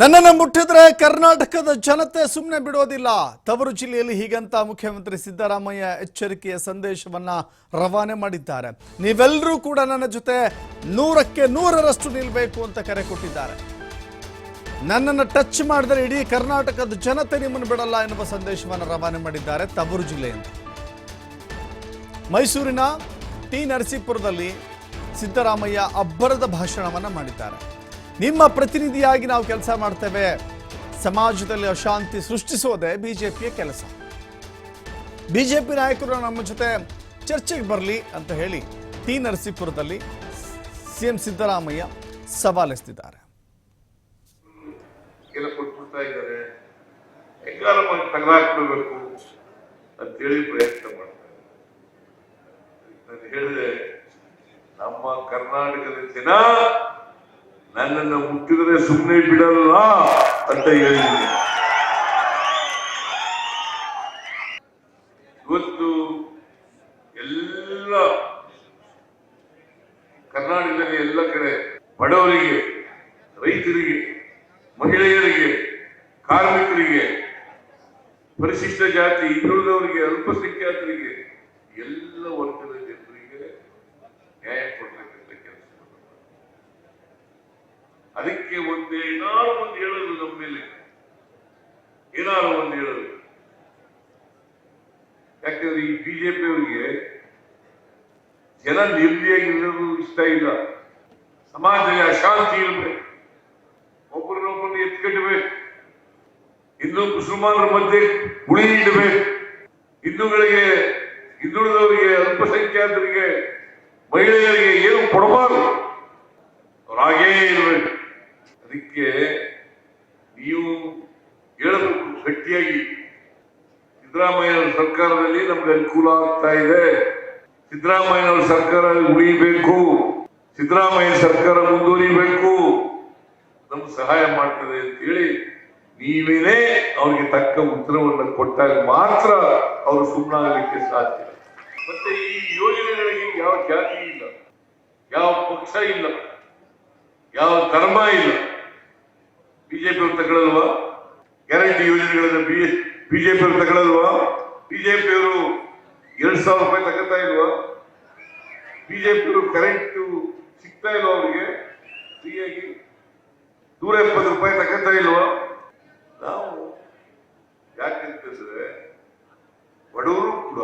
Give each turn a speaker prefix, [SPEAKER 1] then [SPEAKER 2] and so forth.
[SPEAKER 1] ನನ್ನನ್ನು ಮುಟ್ಟಿದ್ರೆ ಕರ್ನಾಟಕದ ಜನತೆ ಸುಮ್ಮನೆ ಬಿಡೋದಿಲ್ಲ. ತವರು ಜಿಲ್ಲೆಯಲ್ಲಿ ಹೀಗಂತ ಮುಖ್ಯಮಂತ್ರಿ ಸಿದ್ದರಾಮಯ್ಯ ಎಚ್ಚರಿಕೆಯ ಸಂದೇಶವನ್ನ ರವಾನೆ ಮಾಡಿದ್ದಾರೆ. ನೀವೆಲ್ಲರೂ ಕೂಡ ನನ್ನ ಜೊತೆ ನೂರಕ್ಕೆ ನೂರರಷ್ಟು ನಿಲ್ಲಬೇಕು ಅಂತ ಕರೆ ಕೊಟ್ಟಿದ್ದಾರೆ. ನನ್ನನ್ನು ಟಚ್ ಮಾಡಿದ್ರೆ ಇಡೀ ಕರ್ನಾಟಕದ ಜನತೆ ನಿಮ್ಮನ್ನು ಬಿಡಲ್ಲ ಎನ್ನುವ ಸಂದೇಶವನ್ನು ರವಾನೆ ಮಾಡಿದ್ದಾರೆ ತವರು ಜಿಲ್ಲೆಯಿಂದ. ಮೈಸೂರಿನ ಟಿ ನರಸೀಪುರದಲ್ಲಿ ಸಿದ್ದರಾಮಯ್ಯ ಅಬ್ಬರದ ಭಾಷಣವನ್ನು ಮಾಡಿದ್ದಾರೆ. ನಿಮ್ಮ ಪ್ರತಿನಿಧಿಯಾಗಿ ನಾವು ಕೆಲಸ ಮಾಡ್ತೇವೆ. ಸಮಾಜದಲ್ಲಿ ಅಶಾಂತಿ ಸೃಷ್ಟಿಸೋದೇ ಬಿಜೆಪಿಯ ಕೆಲಸ. ಬಿಜೆಪಿ ನಾಯಕರು ನಮ್ಮ ಜೊತೆ ಚರ್ಚೆಗೆ ಬರಲಿ ಅಂತ ಹೇಳಿ ಟಿ ನರಸೀಪುರದಲ್ಲಿ ಸಿಎಂ ಸಿದ್ದರಾಮಯ್ಯ ಸವಾಲೆಸ್ತಿದ್ದಾರೆ
[SPEAKER 2] ಅಂತೇಳಿ ಪ್ರಯತ್ನ ಮಾಡ್ತಾರೆ ನಾನು ಹೇಳಿದೆ, ನಮ್ಮ ಕರ್ನಾಟಕದ ಜನ ನನ್ನನ್ನು ಮುಟ್ಟಿದರೆ ಸುಮ್ಮನೆ ಬಿಡಲ್ಲ ಅಂತ ಹೇಳಿದ್ದೀನಿ. ಇವತ್ತು ಎಲ್ಲ ಕರ್ನಾಟಕದಲ್ಲಿ ಎಲ್ಲ ಕಡೆ ಬಡವರಿಗೆ, ರೈತರಿಗೆ, ಮಹಿಳೆಯರಿಗೆ, ಕಾರ್ಮಿಕರಿಗೆ, ಪರಿಶಿಷ್ಟ ಜಾತಿ ಹಿಂದುಳಿದವರಿಗೆ, ಅಲ್ಪಸಂಖ್ಯಾತರಿಗೆ ಅದಕ್ಕೆ ಒಂದು ಏನಾರು ಒಂದು ಹೇಳೋದು ನಮ್ಮ ಮೇಲೆ. ಏನಾರು ಒಂದು ಹೇಳೋದು. ಯಾಕಂದ್ರೆ ಈ ಬಿಜೆಪಿ ಅವರಿಗೆ ಜನ ನಿರ್ದಿಯಾಗಿರೋದು ಇಷ್ಟ ಇಲ್ಲ. ಸಮಾಜದಲ್ಲಿ ಅಶಾಂತಿ ಇರಬೇಕು ಒಬ್ಬರನ್ನೊಬ್ಬರನ್ನ ಎತ್ಕಟ್ಟಬೇಕು ಹಿಂದೂ ಮುಸಲ್ಮಾನರ ಮಧ್ಯೆ ಉಳಿ ನೀಡಬೇಕು. ಹಿಂದೂಗಳಿಗೆ, ಹಿಂದುಳಿದವರಿಗೆ, ಅಲ್ಪಸಂಖ್ಯಾತರಿಗೆ, ಮಹಿಳೆಯರಿಗೆ ಏನು ಕೊಡಬಾರದು ಅವ್ರು ಹಾಗೇ ಇರಬೇಕು ಅದಕ್ಕೆ ನೀವು ಹೇಳಬೇಕು ಗಟ್ಟಿಯಾಗಿ ಸಿದ್ದರಾಮಯ್ಯವರ ಸರ್ಕಾರದಲ್ಲಿ ನಮ್ಗೆ ಅನುಕೂಲ ಆಗ್ತಾ ಇದೆ. ಸಿದ್ದರಾಮಯ್ಯವರ ಸರ್ಕಾರ ಉಳಿಬೇಕು. ಸಿದ್ದರಾಮಯ್ಯ ಸರ್ಕಾರ ಮುಂದುವರಿಬೇಕು. ನಮ್ಗೆ ಸಹಾಯ ಮಾಡ್ತದೆ ಅಂತ ಹೇಳಿ ನೀವೇನೇ ಅವ್ರಿಗೆ ತಕ್ಕ ಉತ್ತರವನ್ನು ಕೊಟ್ಟಾಗ ಮಾತ್ರ ಅವರು ಸುಮ್ಮನಾಗಲಿಕ್ಕೆ ಸಾಧ್ಯ. ಮತ್ತೆ ಈ ಯೋಜನೆಗಳಿಗೆ ಯಾವ ಜಾತಿ ಇಲ್ಲ. ಯಾವ ಪಕ್ಷ ಇಲ್ಲ. ಯಾವ ಧರ್ಮ ಇಲ್ಲ. ತಗೊಳ್ಳಲ್ವಾ ಗ್ಯಾರಂಟಿ ಯೋಜನೆಗಳನ್ನು ಬಿ ಬಿಜೆಪಿ ಅವರು ತಗೊಳ್ಳಲ್ವಾ ಬಿಜೆಪಿ ಅವರು ಎರಡು ಸಾವಿರ ರೂಪಾಯಿ ತಗೋತಾ ಇಲ್ವಾ? ಬಿಜೆಪಿ ಅವರು ಕರೆಂಟು ಸಿಗ್ತಾ ಇಲ್ವಾ ಅವರಿಗೆ? ಫ್ರೀಯಾಗಿ ನೂರ ಎಪ್ಪತ್ತು ರೂಪಾಯಿ ತಗೋತಾ ಇಲ್ವಾ? ನಾವು ಯಾಕೆ ಯಾಕಂತಂದ್ರೆ ಬಡವರು ಕೂಡ